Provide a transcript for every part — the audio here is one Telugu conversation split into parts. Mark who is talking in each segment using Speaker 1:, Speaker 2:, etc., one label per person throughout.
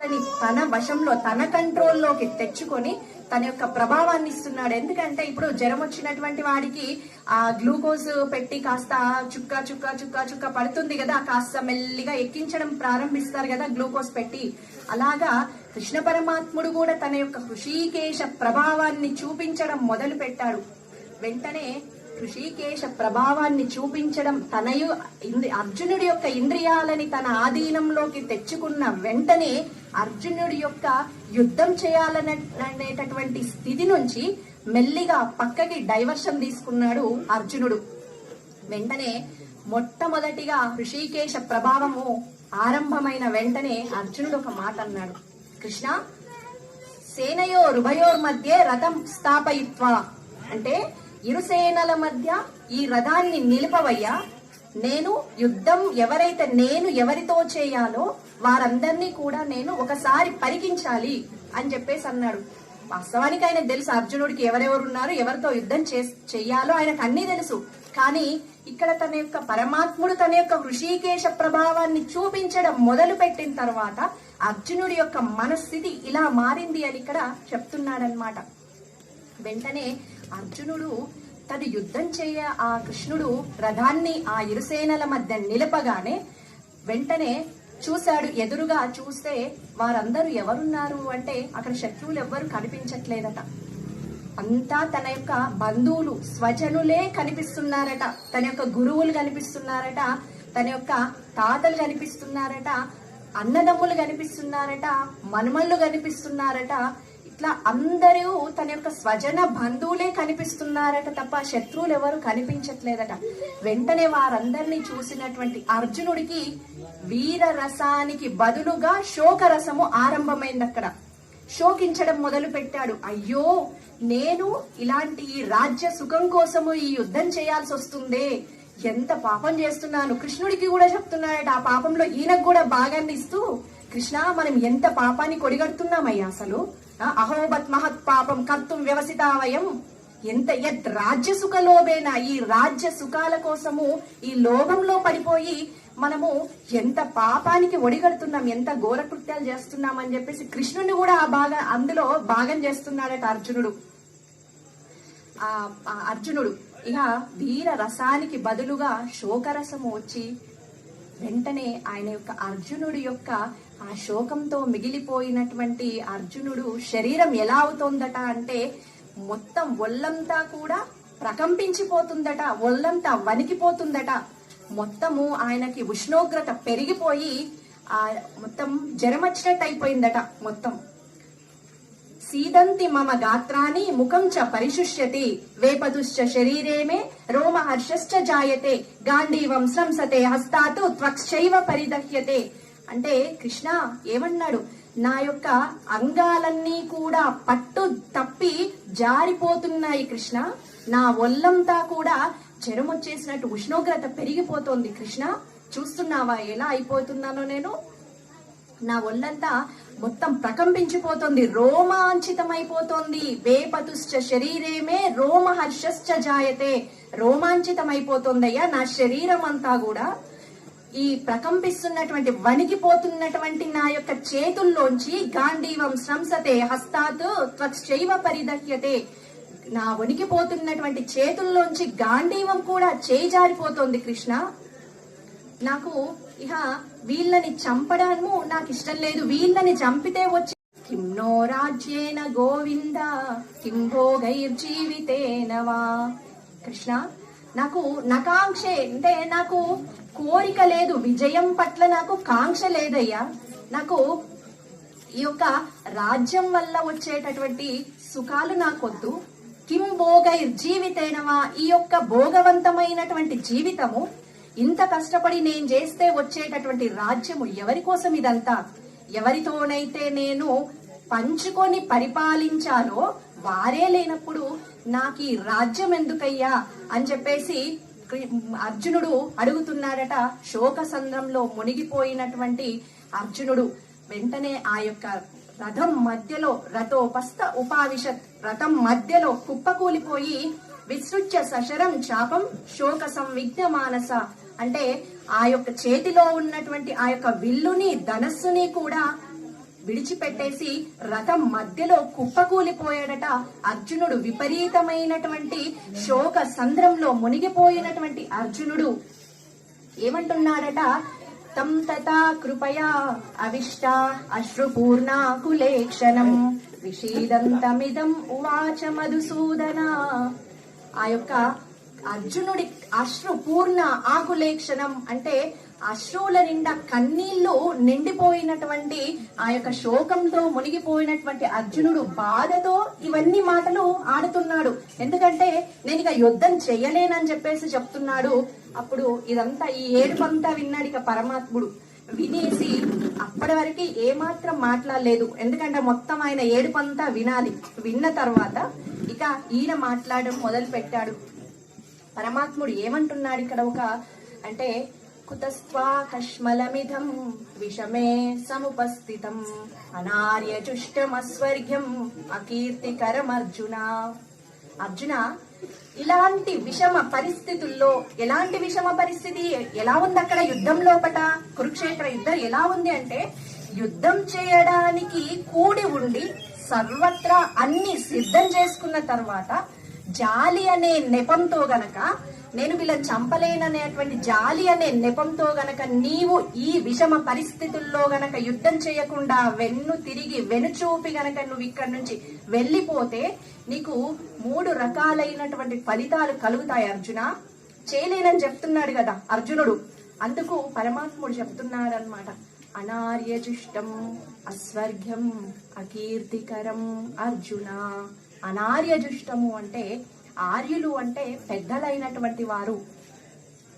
Speaker 1: తనని తన వశంలో తన కంట్రోల్లోకి తెచ్చుకొని తన యొక్క ప్రభావాన్ని ఇస్తున్నాడు. ఎందుకంటే ఇప్పుడు జ్వరం వచ్చినటువంటి వాడికి ఆ గ్లూకోజ్ పెట్టి కాస్త చుక్క చుక్క చుక్క చుక్క పడుతుంది కదా. కాస్త మెల్లిగా ఎక్కించడం ప్రారంభిస్తారు కదా గ్లూకోజ్ పెట్టి. అలాగా కృష్ణ పరమాత్ముడు కూడా తన యొక్క హృషీకేశ ప్రభావాన్ని చూపించడం మొదలు పెట్టాడు వెంటనే ఋషికేశ ప్రభావాన్ని చూపించడం తనయు అర్జునుడి యొక్క ఇంద్రియాలని తన ఆధీనంలోకి తెచ్చుకున్న వెంటనే అర్జునుడి యొక్క యుద్ధం చేయాలనేటటువంటి స్థితి నుంచి మెల్లిగా పక్కకి డైవర్షన్ తీసుకున్నాడు అర్జునుడు. వెంటనే మొట్టమొదటిగా ఋషికేశ ప్రభావము ఆరంభమైన వెంటనే అర్జునుడు ఒక మాట అన్నాడు. కృష్ణ సేనయో రుభయోర్ మధ్య రథం స్థాపయిత్వ? అంటే ఇరు సేనల మధ్య ఈ రథాన్ని నిలుపవయ్యా. నేను యుద్ధం ఎవరైతే నేను ఎవరితో చేయాలో వారందరినీ కూడా నేను ఒకసారి పరికించాలి అని చెప్పేసి అన్నాడు. వాస్తవానికి ఆయన తెలుసు అర్జునుడికి ఎవరెవరు ఉన్నారు ఎవరితో యుద్ధం చే- చెయ్యాలో ఆయనకు అన్ని తెలుసు. కానీ ఇక్కడ తన యొక్క పరమాత్ముడు తన యొక్క ఋషికేశ ప్రభావాన్ని చూపించడం మొదలు పెట్టిన తర్వాత అర్జునుడి యొక్క మనస్థితి ఇలా మారింది అని ఇక్కడ చెప్తున్నాడనమాట వెంటనే అర్జునుడు తను యుద్ధం చేయ ఆ కృష్ణుడు రథాన్ని ఆ ఇరుసేనల మధ్య నిలపగానే వెంటనే చూశాడు. ఎదురుగా చూస్తే వారందరూ ఎవరున్నారు అంటే అక్కడ శత్రువులు ఎవ్వరు కనిపించట్లేదట. అంతా తన యొక్క బంధువులు స్వజనులే కనిపిస్తున్నారట. తన యొక్క గురువులు కనిపిస్తున్నారట. తన యొక్క తాతలు కనిపిస్తున్నారట. అన్నదమ్ములు కనిపిస్తున్నారట. మనుమళ్ళు కనిపిస్తున్నారట. ఇట్లా అందరూ తన యొక్క స్వజన బంధువులే కనిపిస్తున్నారట తప్ప శత్రువులు ఎవరు కనిపించట్లేదట. వెంటనే వారందరినీ చూసినటువంటి అర్జునుడికి వీర రసానికి బదులుగా శోక రసము ఆరంభమైంది అక్కడ శోకించడం మొదలు పెట్టాడు అయ్యో నేను ఇలాంటి ఈ రాజ్య సుఖం కోసము ఈ యుద్ధం చేయాల్సి వస్తుందే ఎంత పాపం చేస్తున్నాను. కృష్ణుడికి కూడా చెప్తున్నాడట ఆ పాపంలో ఈయనకు కూడా భాగాన్ని ఇస్తూ కృష్ణ మనం ఎంత పాపాన్ని కొడిగడుతున్నామయ్యా అసలు? అహోబత్ మహత్ పాపం కర్తుం వ్యవసితావయం ఎంత యత్ రాజ్య సుఖలోభేన ఈ రాజ్య సుఖాల కోసము ఈ లోభంలో పడిపోయి మనము ఎంత పాపానికి ఒడిగడుతున్నాం ఎంత ఘోర కృత్యాలు చేస్తున్నాం అని చెప్పేసి కృష్ణుని కూడా ఆ బాగా అందులో భాగం చేస్తున్నాడట అర్జునుడు. ఆ ఆ అర్జునుడు. ఇక వీర రసానికి బదులుగా శోకరసము వచ్చి వెంటనే ఆయన యొక్క అర్జునుడి యొక్క ఆ శోకంతో మిగిలిపోయినటువంటి అర్జునుడు శరీరం ఎలా అవుతోందట అంటే మొత్తం ఒళ్ళంతా కూడా ప్రకంపించిపోతుందట ఒళ్ళంతా వణికిపోతుందట. మొత్తము ఆయనకి ఉష్ణోగ్రత పెరిగిపోయి ఆ మొత్తం జ్వరం వచ్చినట్టు అయిపోయిందట మొత్తం. సీదంతి మమ గాత్రాన్ని ముఖం చ పరిశుష్యతి. వేపదుశ్చ శరీరే మే రోమహర్షశ్చ జాయతే. గాంధీవం స్రంసతే హస్తాతు త్వక్షైవ పరిదహ్యతే. అంటే కృష్ణ ఏమన్నాడు? నా యొక్క అంగాలన్నీ కూడా పట్టు తప్పి జారిపోతున్నాయి కృష్ణ. నా ఒళ్ళంతా కూడా జ్వరం వచ్చేసినట్టు ఉష్ణోగ్రత పెరిగిపోతోంది కృష్ణ. చూస్తున్నావా ఎలా అయిపోతున్నానో నేను? నా ఒళ్ళంతా మొత్తం ప్రకంపించిపోతుంది రోమాంచితమైపోతోంది. వేపతుశ్చ శరీరేమే రోమహర్షశ్చ జాయతే. రోమాంచితమైపోతుందయ్యా నా శరీరం అంతా కూడా ఈ ప్రకంపిస్తున్నటువంటి వణికిపోతున్నటువంటి నా యొక్క చేతుల్లోంచి గాంధీవం శ్రంసతే హస్తాత్ త్వక్షైవ పరిదహ్యతే. నా వణికిపోతున్నటువంటి చేతుల్లోంచి గాంధీవం కూడా చేజారిపోతోంది కృష్ణ. నాకు ఇహ వీళ్ళని చంపడము నాకు ఇష్టం లేదు. వీళ్ళని చంపితే వచ్చి కిం నో రాజ్యేన గోవింద కిం భోగైర్జీవితేన వా. కృష్ణ నాకు నకాంక్షే అంటే నాకు కోరిక లేదు. విజయం పట్ల నాకు కాంక్ష లేదయ్యా. నాకు ఈ యొక్క రాజ్యం వల్ల వచ్చేటటువంటి సుఖాలు నాకొద్దు. కిం భోగైర్జీవితేనవా ఈ యొక్క భోగవంతమైనటువంటి జీవితము ఇంత కష్టపడి నేను చేస్తే వచ్చేటటువంటి రాజ్యము ఎవరి కోసం ఇదంతా? ఎవరితోనైతే నేను పంచుకొని పరిపాలించాలో వారే లేనప్పుడు నాకు ఈ రాజ్యం ఎందుకయ్యా? అని చెప్పేసి అర్జునుడు అడుగుతున్నాడట శోక సంద్రంలో మునిగిపోయినటువంటి అర్జునుడు వెంటనే ఆ యొక్క రథం మధ్యలో రథోపస్థ ఉపావిషత్ రథం మధ్యలో కుప్పకూలిపోయి విసృజ్య సశరం చాపం శోక సంవిఘ్న మానస అంటే ఆ యొక్క చేతిలో ఉన్నటువంటి ఆ యొక్క విల్లుని ధనస్సుని కూడా విడిచిపెట్టేసి రథం మధ్యలో కుప్పకూలిపోయాడట అర్జునుడు. విపరీతమైనటువంటి శోక సంద్రంలో మునిగిపోయినటువంటి అర్జునుడు ఏమంటున్నాడట? తం తథా కృపయా అవిష్ట అశ్రుపూర్ణాకులేక్షణం విషీదంతమిదం ఉవాచ మధుసూదన. ఆ యొక్క అర్జునుడి అశ్రు పూర్ణ ఆకులేక్షణం అంటే అశ్రువుల నిండా కన్నీళ్ళు నిండిపోయినటువంటి ఆ యొక్క శోకంతో మునిగిపోయినటువంటి అర్జునుడు బాధతో ఇవన్నీ మాటలు ఆడుతున్నాడు. ఎందుకంటే నేను ఇక యుద్ధం చెయ్యలేనని చెప్పేసి చెప్తున్నాడు. అప్పుడు ఇదంతా ఈ ఏడుపంతా విన్నాడు ఇక పరమాత్ముడు. వినేసి అప్పటి వరకు ఏమాత్రం మాట్లాడలేదు. ఎందుకంటే మొత్తం ఆయన ఏడుపంతా వినాలి. విన్న తర్వాత ఇక ఈయన మాట్లాడడం మొదలు పెట్టాడు పరమాత్ముడు ఏమంటున్నాడు ఇక్కడ ఒక అంటే కుతస్త్వా కష్మలమిధం విషమే సముపస్థితం అనార్యజుష్టమస్వర్గ్యం అకీర్తికరం అర్జున అర్జున ఇలాంటి విషమ పరిస్థితుల్లో ఎలాంటి విషమ పరిస్థితి ఎలా ఉంది అక్కడ యుద్ధం లోపట? కురుక్షేత్ర యుద్ధం ఎలా ఉంది అంటే యుద్ధం చేయడానికి కూడి ఉండి సర్వత్రా అన్ని సిద్ధం చేసుకున్న తర్వాత జాలి అనే నెపంతో గనక నేను వీళ్ళని చంపలేననేటువంటి జాలి అనే నెపంతో గనక నీవు ఈ విషమ పరిస్థితుల్లో గనక యుద్ధం చేయకుండా వెన్ను తిరిగి వెనుచూపి గనక నువ్వు ఇక్కడ నుంచి వెళ్ళిపోతే నీకు మూడు రకాలైనటువంటి ఫలితాలు కలుగుతాయి అర్జున. చేయలేనని చెప్తున్నాడు కదా అర్జునుడు. అందుకు పరమాత్ముడు చెప్తున్నాడనమాట అనార్యజుష్టం అస్వర్గ్యం అకీర్తికరం అర్జున. అనార్యజుష్టము అంటే ఆర్యులు అంటే పెద్దలైనటువంటి వారు.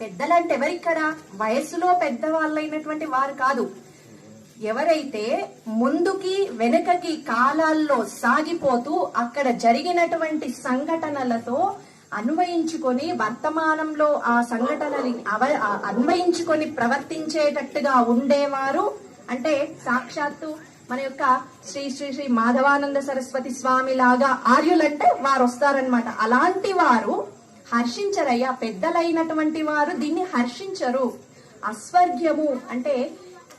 Speaker 1: పెద్దలంటే ఎవరిక్కడ వయస్సులో పెద్దవాళ్ళైనటువంటి వారు కాదు. ఎవరైతే ముందుకి వెనుకకి కాలాల్లో సాగిపోతూ అక్కడ జరిగినటువంటి సంఘటనలతో అన్వయించుకొని వర్తమానంలో ఆ సంఘటనని అవ అన్వయించుకొని ప్రవర్తించేటట్టుగా ఉండేవారు. అంటే సాక్షాత్తు మన యొక్క శ్రీ శ్రీ శ్రీ మాధవానంద సరస్వతి స్వామి లాగా ఆర్యులంటే వారు వస్తారనమాట అలాంటి వారు హర్షించరయ్యా. పెద్దలైనటువంటి వారు దీన్ని హర్షించరు. అస్వర్గ్యము అంటే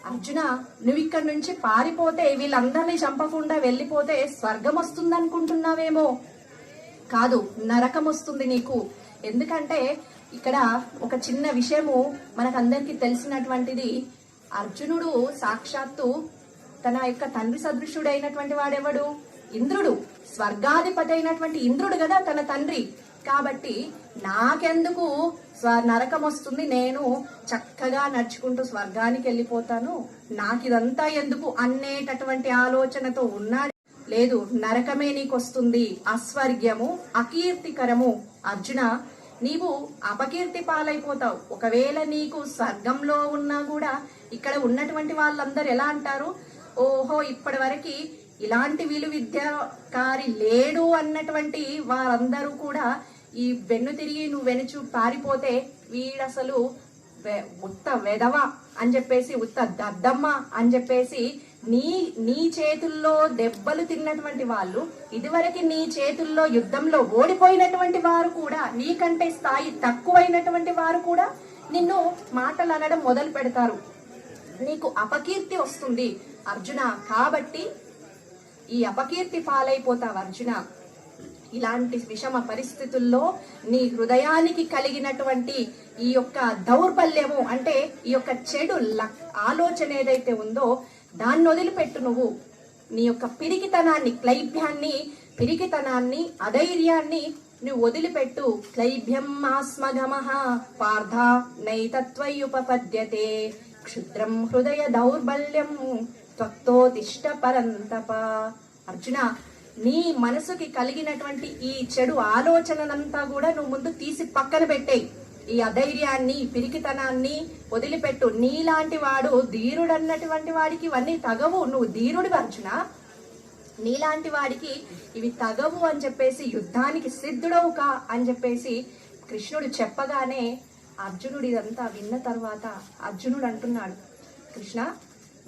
Speaker 1: అర్జున నువ్వు ఇక్కడ నుంచి పారిపోతే వీళ్ళందరినీ చంపకుండా వెళ్ళిపోతే స్వర్గం వస్తుంది అనుకుంటున్నావేమో కాదు నరకం వస్తుంది నీకు. ఎందుకంటే ఇక్కడ ఒక చిన్న విషయము మనకందరికీ తెలిసినటువంటిది అర్జునుడు సాక్షాత్తు తన యొక్క తండ్రి సదృశుడైనటువంటి వాడెవడు? ఇంద్రుడు. స్వర్గాధిపతి అయినటువంటి ఇంద్రుడు కదా తన తండ్రి. కాబట్టి నాకెందుకు స్వ నరకం వస్తుంది? నేను చక్కగా నడుచుకుంటూ స్వర్గానికి వెళ్ళిపోతాను. నాకు ఇదంతా ఎందుకు అనేటటువంటి ఆలోచనతో ఉన్నాడు లేదు. నరకమే నీకు వస్తుంది అస్వర్గ్యము అకీర్తికరము. అర్జున నీవు అపకీర్తి పాలైపోతావు. ఒకవేళ నీకు స్వర్గంలో ఉన్నా కూడా ఇక్కడ ఉన్నటువంటి వాళ్ళందరూ ఎలా అంటారు? ఓహో ఇప్పటి వరకు ఇలాంటి విలు విద్యాకారి లేడు అన్నటువంటి వారందరూ కూడా ఈ వెన్ను తిరిగి నువ్వు వెనుచు పారిపోతే వీడసలు వె- ఉత్త వెదవ అని చెప్పేసి ఉత్త దద్దమ్మ అని చెప్పేసి నీ నీ చేతుల్లో దెబ్బలు తిన్నటువంటి వాళ్ళు ఇదివరకు నీ చేతుల్లో యుద్ధంలో ఓడిపోయినటువంటి వారు కూడా నీకంటే స్థాయి తక్కువైనటువంటి వారు కూడా నిన్ను మాటలు అనడం మొదలు పెడతారు నీకు అపకీర్తి వస్తుంది. అర్జున కాబట్టి ఈ అపకీర్తి పాలైపోతావు అర్జున. ఇలాంటి విషమ పరిస్థితుల్లో నీ హృదయానికి కలిగినటువంటి ఈ యొక్క దౌర్బల్యము అంటే ఈ యొక్క చెడు లక్- ఆలోచన ఏదైతే ఉందో దాన్ని వదిలిపెట్టు నువ్వు. నీ యొక్క పిరికితనాన్ని క్లైభ్యాన్ని పిరికితనాన్ని అధైర్యాన్ని నువ్వు వదిలిపెట్టు. క్లైభ్యం ఆస్మగమహ పార్థ నైతత్వయుపపద్యతే క్షుద్రం హృదయ దౌర్బల్యం త్వక్తోతిష్ట పరంతప అర్జున నీ మనసుకి కలిగినటువంటి ఈ చెడు ఆలోచననంతా కూడా నువ్వు ముందు తీసి పక్కన పెట్టేయి. ఈ అధైర్యాన్ని పిరికితనాన్ని వదిలిపెట్టు. నీలాంటి వాడు ధీరుడన్నటువంటి వాడికి ఇవన్నీ తగవు. నువ్వు ధీరుడు అర్జున. నీలాంటి వాడికి ఇవి తగవు అని చెప్పేసి యుద్ధానికి సిద్ధుడవు కా అని చెప్పేసి కృష్ణుడు చెప్పగానే అర్జునుడు ఇదంతా విన్న తర్వాత అర్జునుడు అంటున్నాడు. కృష్ణ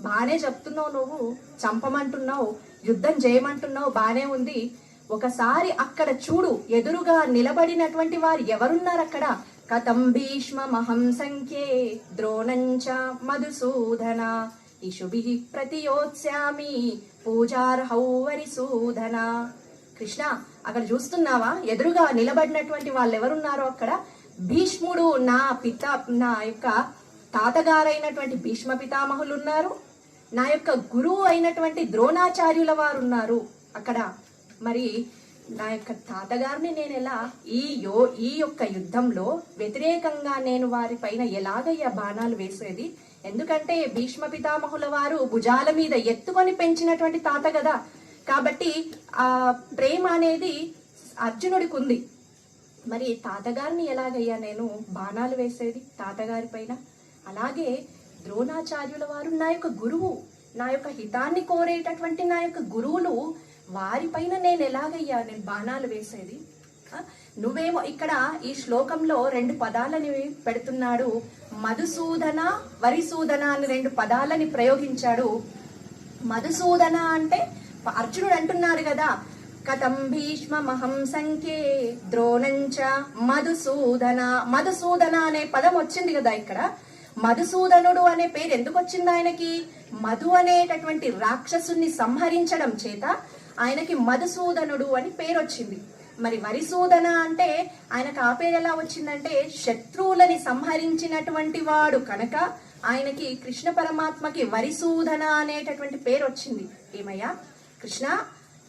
Speaker 1: బానే చెప్తున్నావు నువ్వు చంపమంటున్నావు యుద్ధం చేయమంటున్నావు బానే ఉంది. ఒకసారి అక్కడ చూడు ఎదురుగా నిలబడినటువంటి వారు ఎవరున్నారు అక్కడ? కథం భీష్మ మహం సంఖ్యే ద్రోణంచ మధుసూదన. ఇషుభి ప్రతియోత్స్యామి పూజార్హౌ వరిసూదన. కృష్ణ అక్కడ చూస్తున్నావా? ఎదురుగా నిలబడినటువంటి వాళ్ళు ఎవరున్నారో అక్కడ? భీష్ముడు నా పిత నా యొక్క తాతగారైనటువంటి భీష్మ పితామహులు ఉన్నారు నా యొక్క గురువు అయినటువంటి ద్రోణాచార్యుల వారు ఉన్నారు అక్కడ. మరి నా యొక్క తాతగారిని నేను ఎలా ఈ యో ఈ యొక్క యుద్ధంలో వ్యతిరేకంగా నేను వారి పైన ఎలాగయ్యా బాణాలు వేసేది? ఎందుకంటే భీష్మ పితామహుల వారు భుజాల మీద ఎత్తుకొని పెంచినటువంటి తాత కదా. కాబట్టి ఆ ప్రేమ అనేది అర్జునుడికి ఉంది. మరి తాతగారిని ఎలాగయ్యా నేను బాణాలు వేసేది తాతగారి పైన? అలాగే ద్రోణాచార్యుల వారు నా యొక్క గురువు. నా యొక్క హితాన్ని కోరేటటువంటి నా యొక్క గురువులు వారిపైన నేను ఎలాగయ్యా? నేను బాణాలు వేసేది? నువ్వేమో ఇక్కడ ఈ శ్లోకంలో రెండు పదాలని పెడుతున్నాడు. మధుసూదన వరిసూదన అని రెండు పదాలని ప్రయోగించాడు. మధుసూదన అంటే అర్జునుడు అంటున్నారు కదా కథం భీష్మమహం సంఖ్యే ద్రోణంచ మధుసూదన. మధుసూదన అనే పదం వచ్చింది కదా ఇక్కడ. మధుసూదనుడు అనే పేరు ఎందుకు వచ్చింది ఆయనకి? మధు అనేటటువంటి రాక్షసుని సంహరించడం చేత ఆయనకి మధుసూదనుడు అని పేరు వచ్చింది మరి వరిసూదన అంటే ఆయనకు ఆ పేరు ఎలా వచ్చిందంటే శత్రువులని సంహరించినటువంటి వాడు కనుక ఆయనకి కృష్ణ పరమాత్మకి వరిసూదన అనేటటువంటి పేరు వచ్చింది ఏమయ్యా? కృష్ణ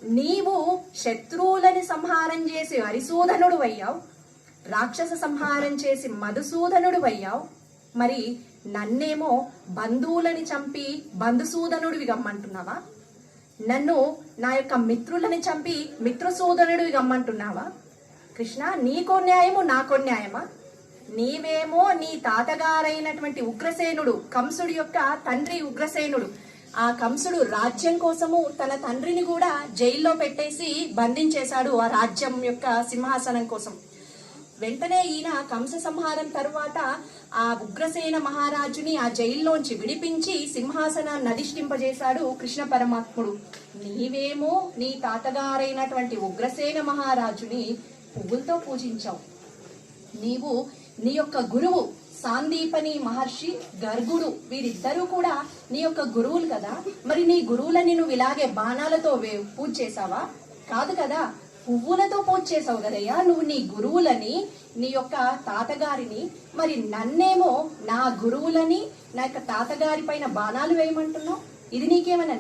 Speaker 1: నీవు శత్రువులని సంహారం చేసి వరిసూదనుడు అయ్యావు. రాక్షస సంహారం చేసి మధుసూదనుడు అయ్యావు. మరి నన్నేమో బంధువులని చంపి బంధుసూదనుడివి గమ్మంటున్నావా? నన్ను నా యొక్క మిత్రులని చంపి మిత్రసూదనుడివి గమ్మంటున్నావా? కృష్ణ నీకో న్యాయము నాకో న్యాయమా? నీవేమో నీ తాతగారైనటువంటి ఉగ్రసేనుడు కంసుడి యొక్క తండ్రి ఉగ్రసేనుడు. ఆ కంసుడు రాజ్యం కోసము తన తండ్రిని కూడా జైల్లో పెట్టేసి బంధించేశాడు ఆ రాజ్యం యొక్క సింహాసనం కోసం. వెంటనే ఈయన కంస సంహారం తరువాత ఆ ఉగ్రసేన మహారాజుని ఆ జైల్లోంచి విడిపించి సింహాసనాన్ని అధిష్ఠింపజేశాడు కృష్ణ పరమాత్ముడు. నీవేమో నీ తాతగారైనటువంటి ఉగ్రసేన మహారాజుని పువ్వులతో పూజించావు. నీవు నీ యొక్క గురువు సాందీపని మహర్షి గర్గుడు వీరిద్దరూ కూడా నీ యొక్క గురువులు కదా? మరి నీ గురువులని నువ్వు ఇలాగే బాణాలతో వే- పూజ చేసావా కాదు కదా? పువ్వులతో పూజ చేసావు కదయ్యా. నువ్వు నీ గురువులని నీ యొక్క తాతగారిని మరి నన్నేమో నా గురువులని నా యొక్క తాతగారి పైన బాణాలు వేయమంటున్నావు? ఇది నీకేమైనా